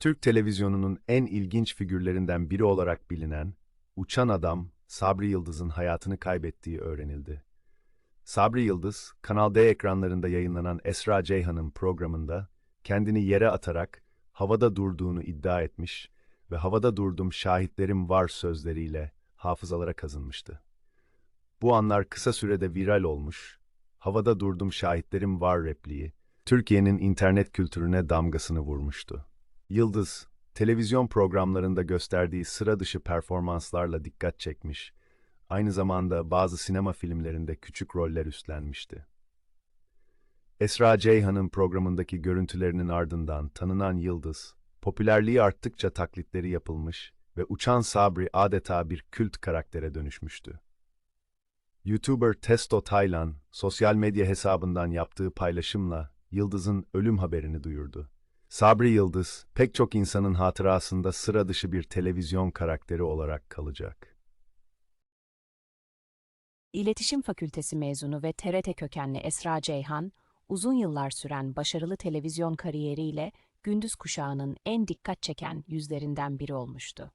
Türk televizyonunun en ilginç figürlerinden biri olarak bilinen Uçan Adam Sabri Yıldız'ın hayatını kaybettiği öğrenildi. Sabri Yıldız, Kanal D ekranlarında yayınlanan Esra Ceyhan'ın programında kendini yere atarak havada durduğunu iddia etmiş ve havada durdum şahitlerim var sözleriyle hafızalara kazınmıştı. Bu anlar kısa sürede viral olmuş, havada durdum şahitlerim var repliği, Türkiye'nin internet kültürüne damgasını vurmuştu. Yıldız, televizyon programlarında gösterdiği sıra dışı performanslarla dikkat çekmiş, aynı zamanda bazı sinema filmlerinde küçük roller üstlenmişti. Esra Ceyhan'ın programındaki görüntülerinin ardından tanınan Yıldız, popülerliği arttıkça taklitleri yapılmış ve Uçan Sabri adeta bir kült karaktere dönüşmüştü. YouTuber Testo Taylan, sosyal medya hesabından yaptığı paylaşımla Yıldız'ın ölüm haberini duyurdu. Sabri Yıldız, pek çok insanın hatırasında sıra dışı bir televizyon karakteri olarak kalacak. İletişim Fakültesi mezunu ve TRT kökenli Esra Ceyhan, uzun yıllar süren başarılı televizyon kariyeriyle gündüz kuşağının en dikkat çeken yüzlerinden biri olmuştu.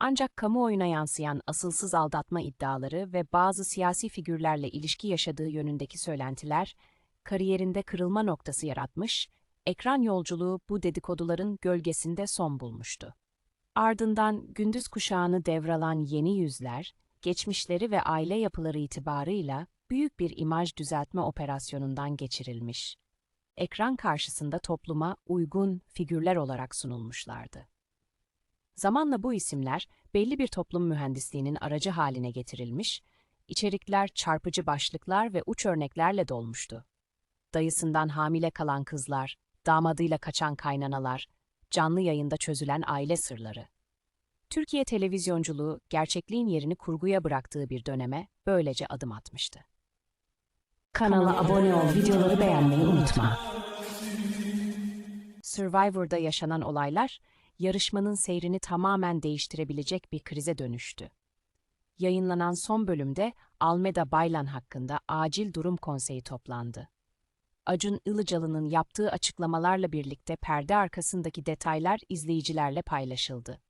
Ancak kamuoyuna yansıyan asılsız aldatma iddiaları ve bazı siyasi figürlerle ilişki yaşadığı yönündeki söylentiler, kariyerinde kırılma noktası yaratmış, ekran yolculuğu bu dedikoduların gölgesinde son bulmuştu. Ardından gündüz kuşağını devralan yeni yüzler, geçmişleri ve aile yapıları itibarıyla büyük bir imaj düzeltme operasyonundan geçirilmiş. Ekran karşısında topluma uygun figürler olarak sunulmuşlardı. Zamanla bu isimler belli bir toplum mühendisliğinin aracı haline getirilmiş, içerikler çarpıcı başlıklar ve uç örneklerle dolmuştu. Dayısından hamile kalan kızlar, damadıyla kaçan kaynanalar, canlı yayında çözülen aile sırları. Türkiye televizyonculuğu gerçekliğin yerini kurguya bıraktığı bir döneme böylece adım atmıştı. Kanala abone ol, videoları beğenmeyi unutma. Survivor'da yaşanan olaylar, yarışmanın seyrini tamamen değiştirebilecek bir krize dönüştü. Yayınlanan son bölümde Almeda Baylan hakkında acil durum konseyi toplandı. Acun Ilıcalı'nın yaptığı açıklamalarla birlikte perde arkasındaki detaylar izleyicilerle paylaşıldı.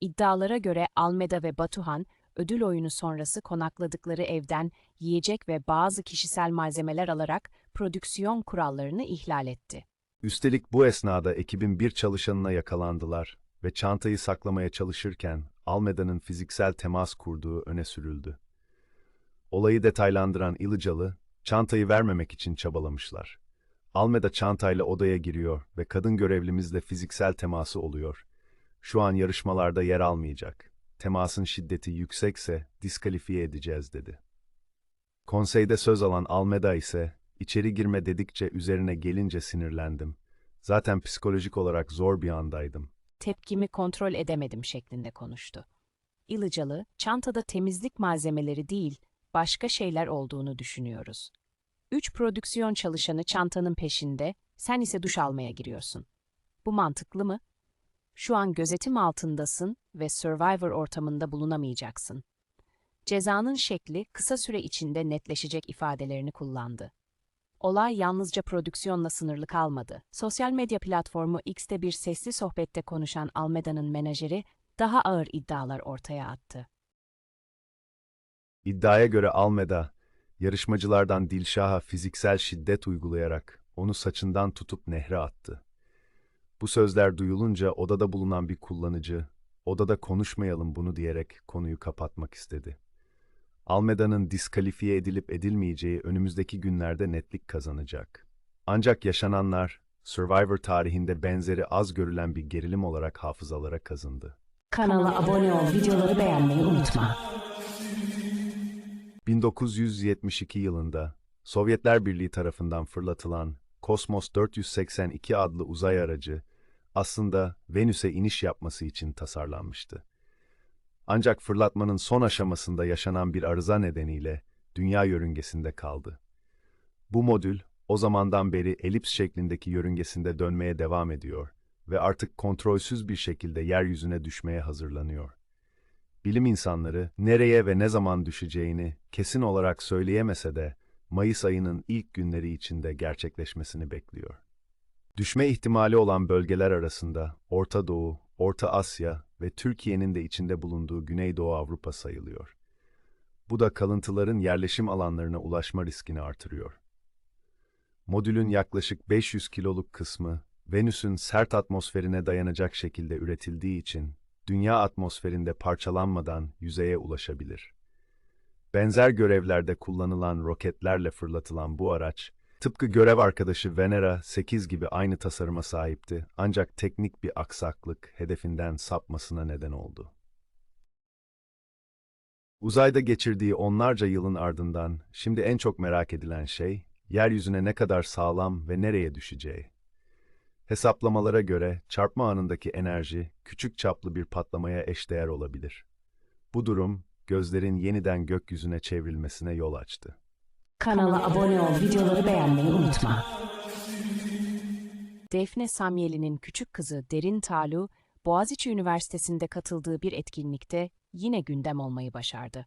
İddialara göre Almeda ve Batuhan, ödül oyunu sonrası konakladıkları evden yiyecek ve bazı kişisel malzemeler alarak prodüksiyon kurallarını ihlal etti. Üstelik bu esnada ekibin bir çalışanına yakalandılar ve çantayı saklamaya çalışırken Almeda'nın fiziksel temas kurduğu öne sürüldü. Olayı detaylandıran İlıcalı, çantayı vermemek için çabalamışlar. Almeda çantayla odaya giriyor ve kadın görevlimizle fiziksel teması oluyor. Şu an yarışmalarda yer almayacak. Temasın şiddeti yüksekse diskalifiye edeceğiz dedi. Konseyde söz alan Almeda ise içeri girme dedikçe üzerine gelince sinirlendim. Zaten psikolojik olarak zor bir andaydım. Tepkimi kontrol edemedim şeklinde konuştu. İlıcalı, çantada temizlik malzemeleri değil, başka şeyler olduğunu düşünüyoruz. Üç prodüksiyon çalışanı çantanın peşinde, sen ise duş almaya giriyorsun. Bu mantıklı mı? Şu an gözetim altındasın ve Survivor ortamında bulunamayacaksın. Cezanın şekli kısa süre içinde netleşecek ifadelerini kullandı. Olay yalnızca prodüksiyonla sınırlı kalmadı. Sosyal medya platformu X'te bir sesli sohbette konuşan Almeda'nın menajeri daha ağır iddialar ortaya attı. İddiaya göre Almeda, yarışmacılardan Dilşah'a fiziksel şiddet uygulayarak onu saçından tutup nehre attı. Bu sözler duyulunca odada bulunan bir kullanıcı, odada konuşmayalım bunu diyerek konuyu kapatmak istedi. Almeda'nın diskalifiye edilip edilmeyeceği önümüzdeki günlerde netlik kazanacak. Ancak yaşananlar, Survivor tarihinde benzeri az görülen bir gerilim olarak hafızalara kazındı. Kanala abone ol, videoları beğenmeyi unutma. 1972 yılında Sovyetler Birliği tarafından fırlatılan Kosmos 482 adlı uzay aracı, aslında Venüs'e iniş yapması için tasarlanmıştı. Ancak fırlatmanın son aşamasında yaşanan bir arıza nedeniyle dünya yörüngesinde kaldı. Bu modül o zamandan beri elips şeklindeki yörüngesinde dönmeye devam ediyor ve artık kontrolsüz bir şekilde yeryüzüne düşmeye hazırlanıyor. Bilim insanları nereye ve ne zaman düşeceğini kesin olarak söyleyemese de Mayıs ayının ilk günleri içinde gerçekleşmesini bekliyor. Düşme ihtimali olan bölgeler arasında Orta Doğu, Orta Asya ve Türkiye'nin de içinde bulunduğu Güneydoğu Avrupa sayılıyor. Bu da kalıntıların yerleşim alanlarına ulaşma riskini artırıyor. Modülün yaklaşık 500 kiloluk kısmı Venüs'ün sert atmosferine dayanacak şekilde üretildiği için dünya atmosferinde parçalanmadan yüzeye ulaşabilir. Benzer görevlerde kullanılan roketlerle fırlatılan bu araç, tıpkı görev arkadaşı Venera 8 gibi aynı tasarıma sahipti ancak teknik bir aksaklık hedefinden sapmasına neden oldu. Uzayda geçirdiği onlarca yılın ardından şimdi en çok merak edilen şey, yeryüzüne ne kadar sağlam ve nereye düşeceği. Hesaplamalara göre çarpma anındaki enerji küçük çaplı bir patlamaya eşdeğer olabilir. Bu durum gözlerin yeniden gökyüzüne çevrilmesine yol açtı. Kanala abone ol, videoları beğenmeyi unutma. Defne Samyeli'nin küçük kızı Derin Talu, Boğaziçi Üniversitesi'nde katıldığı bir etkinlikte yine gündem olmayı başardı.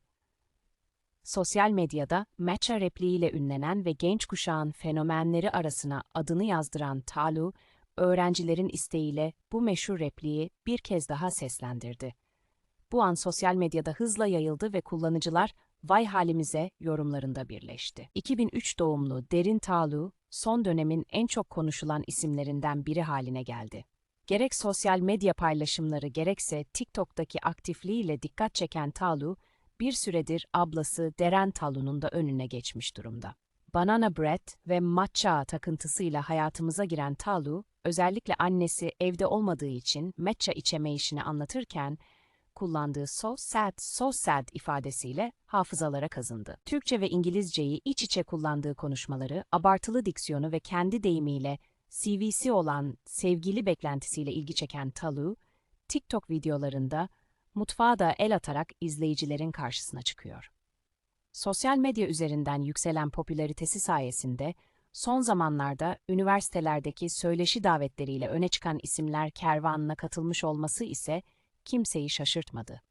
Sosyal medyada matcha repliğiyle ünlenen ve genç kuşağın fenomenleri arasına adını yazdıran Talu, öğrencilerin isteğiyle bu meşhur repliği bir kez daha seslendirdi. Bu an sosyal medyada hızla yayıldı ve kullanıcılar vay halimize yorumlarında birleşti. 2003 doğumlu Derin Talu, son dönemin en çok konuşulan isimlerinden biri haline geldi. Gerek sosyal medya paylaşımları gerekse TikTok'taki aktifliğiyle dikkat çeken Talu, bir süredir ablası Deren Talu'nun da önüne geçmiş durumda. Banana bread ve matcha takıntısıyla hayatımıza giren Talu, özellikle annesi evde olmadığı için matcha içeme işini anlatırken, kullandığı so sad, so sad ifadesiyle hafızalara kazındı. Türkçe ve İngilizceyi iç içe kullandığı konuşmaları, abartılı diksiyonu ve kendi deyimiyle CVC olan sevgili beklentisiyle ilgi çeken Talu, TikTok videolarında mutfağa da el atarak izleyicilerin karşısına çıkıyor. Sosyal medya üzerinden yükselen popülaritesi sayesinde son zamanlarda üniversitelerdeki söyleşi davetleriyle öne çıkan isimler kervanına katılmış olması ise kimseyi şaşırtmadı.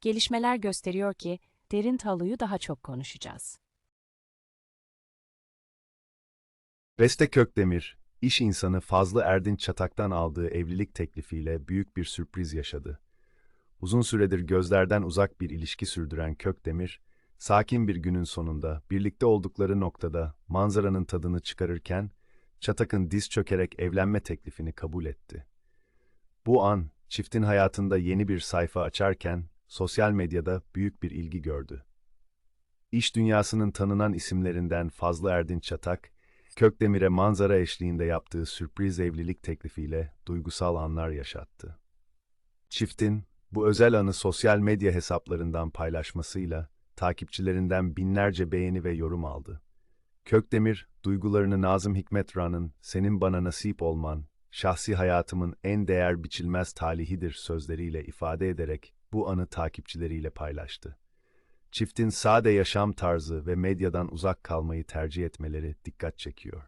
Gelişmeler gösteriyor ki derin taluyu daha çok konuşacağız. Beste Kökdemir, iş insanı Fazlı Erdinç Çatak'tan aldığı evlilik teklifiyle büyük bir sürpriz yaşadı. Uzun süredir gözlerden uzak bir ilişki sürdüren Kökdemir, sakin bir günün sonunda birlikte oldukları noktada manzaranın tadını çıkarırken Çatak'ın diz çökerek evlenme teklifini kabul etti. Bu an çiftin hayatında yeni bir sayfa açarken sosyal medyada büyük bir ilgi gördü. İş dünyasının tanınan isimlerinden Fazlı Erdinç Çatak, Kökdemir'e manzara eşliğinde yaptığı sürpriz evlilik teklifiyle duygusal anlar yaşattı. Çiftin bu özel anı sosyal medya hesaplarından paylaşmasıyla takipçilerinden binlerce beğeni ve yorum aldı. Kökdemir, duygularını Nazım Hikmet Ran'ın "Senin bana nasip olman, şahsi hayatımın en değer biçilmez talihidir" sözleriyle ifade ederek bu anı takipçileriyle paylaştı. Çiftin sade yaşam tarzı ve medyadan uzak kalmayı tercih etmeleri dikkat çekiyor.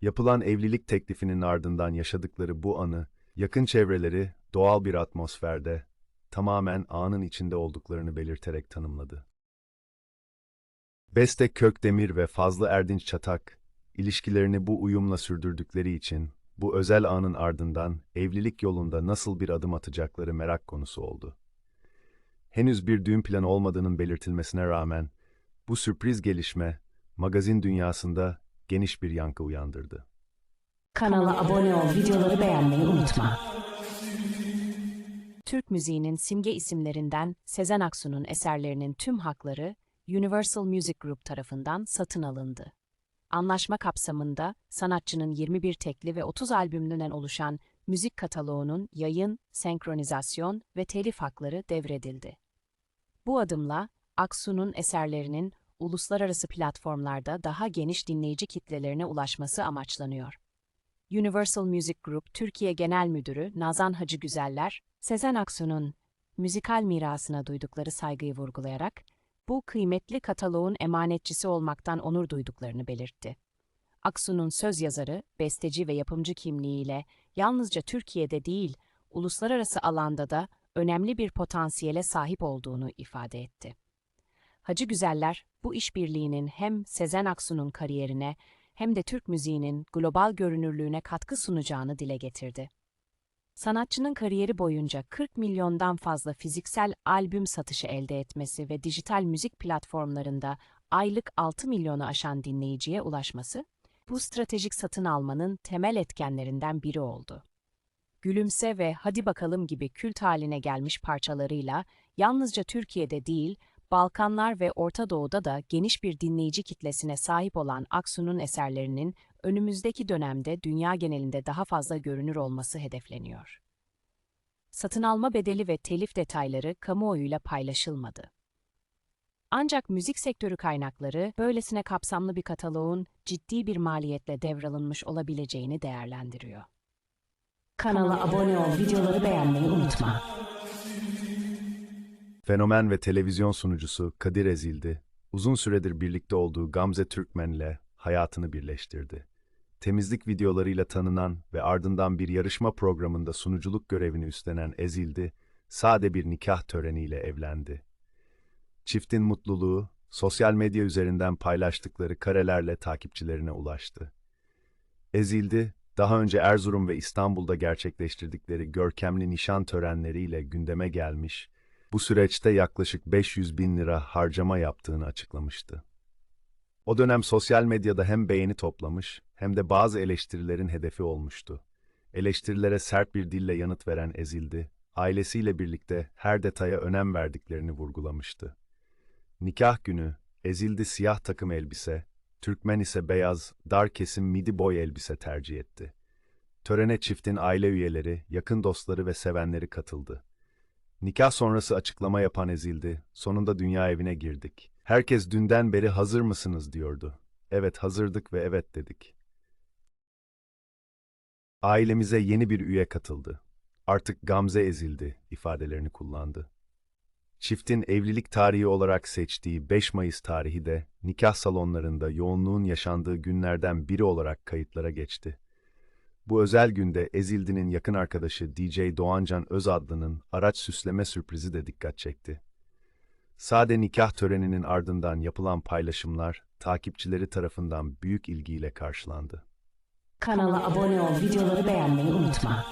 Yapılan evlilik teklifinin ardından yaşadıkları bu anı, yakın çevreleri doğal bir atmosferde, tamamen anın içinde olduklarını belirterek tanımladı. Beste Kökdemir ve Fazlı Erdinç Çatak, ilişkilerini bu uyumla sürdürdükleri için bu özel anın ardından evlilik yolunda nasıl bir adım atacakları merak konusu oldu. Henüz bir düğün planı olmadığının belirtilmesine rağmen bu sürpriz gelişme magazin dünyasında geniş bir yankı uyandırdı. Kanala abone ol, videoları beğenmeyi unutma. Türk müziğinin simge isimlerinden Sezen Aksu'nun eserlerinin tüm hakları Universal Music Group tarafından satın alındı. Anlaşma kapsamında sanatçının 21 tekli ve 30 albümünden oluşan müzik kataloğunun yayın, senkronizasyon ve telif hakları devredildi. Bu adımla Aksu'nun eserlerinin uluslararası platformlarda daha geniş dinleyici kitlelerine ulaşması amaçlanıyor. Universal Music Group Türkiye Genel Müdürü Nazan Hacı Güzeller, Sezen Aksu'nun müzikal mirasına duydukları saygıyı vurgulayarak, bu kıymetli kataloğun emanetçisi olmaktan onur duyduklarını belirtti. Aksu'nun söz yazarı, besteci ve yapımcı kimliğiyle yalnızca Türkiye'de değil, uluslararası alanda da önemli bir potansiyele sahip olduğunu ifade etti. Hacı Güzeller, bu işbirliğinin hem Sezen Aksu'nun kariyerine hem de Türk müziğinin global görünürlüğüne katkı sunacağını dile getirdi. Sanatçının kariyeri boyunca 40 milyondan fazla fiziksel albüm satışı elde etmesi ve dijital müzik platformlarında aylık 6 milyonu aşan dinleyiciye ulaşması, bu stratejik satın almanın temel etkenlerinden biri oldu. Gülümse ve Hadi Bakalım gibi kült haline gelmiş parçalarıyla yalnızca Türkiye'de değil, Balkanlar ve Orta Doğu'da da geniş bir dinleyici kitlesine sahip olan Aksu'nun eserlerinin önümüzdeki dönemde dünya genelinde daha fazla görünür olması hedefleniyor. Satın alma bedeli ve telif detayları kamuoyuyla paylaşılmadı. Ancak müzik sektörü kaynakları böylesine kapsamlı bir kataloğun ciddi bir maliyetle devralınmış olabileceğini değerlendiriyor. Kanala abone ol, videoları beğenmeyi unutma. Fenomen ve televizyon sunucusu Kadir Ezildi, uzun süredir birlikte olduğu Gamze Türkmen'le hayatını birleştirdi. Temizlik videolarıyla tanınan ve ardından bir yarışma programında sunuculuk görevini üstlenen Ezildi, sade bir nikah töreniyle evlendi. Çiftin mutluluğu, sosyal medya üzerinden paylaştıkları karelerle takipçilerine ulaştı. Ezildi, daha önce Erzurum ve İstanbul'da gerçekleştirdikleri görkemli nişan törenleriyle gündeme gelmiş, bu süreçte yaklaşık 500 bin lira harcama yaptığını açıklamıştı. O dönem sosyal medyada hem beğeni toplamış hem de bazı eleştirilerin hedefi olmuştu. Eleştirilere sert bir dille yanıt veren Ezildi, ailesiyle birlikte her detaya önem verdiklerini vurgulamıştı. Nikah günü Ezildi siyah takım elbise, Türkmen ise beyaz, dar kesim midi boy elbise tercih etti. Törene çiftin aile üyeleri, yakın dostları ve sevenleri katıldı. Nikah sonrası açıklama yapan Ezildi, sonunda dünya evine girdik. Herkes dünden beri hazır mısınız diyordu. Evet hazırdık ve evet dedik. Ailemize yeni bir üye katıldı. Artık Gamze ezildi ifadelerini kullandı. Çiftin evlilik tarihi olarak seçtiği 5 Mayıs tarihi de nikah salonlarında yoğunluğun yaşandığı günlerden biri olarak kayıtlara geçti. Bu özel günde Ezildi'nin yakın arkadaşı DJ Doğancan Özadlı'nın araç süsleme sürprizi de dikkat çekti. Sade nikah töreninin ardından yapılan paylaşımlar takipçileri tarafından büyük ilgiyle karşılandı. Kanala abone ol, videoları beğenmeyi unutma.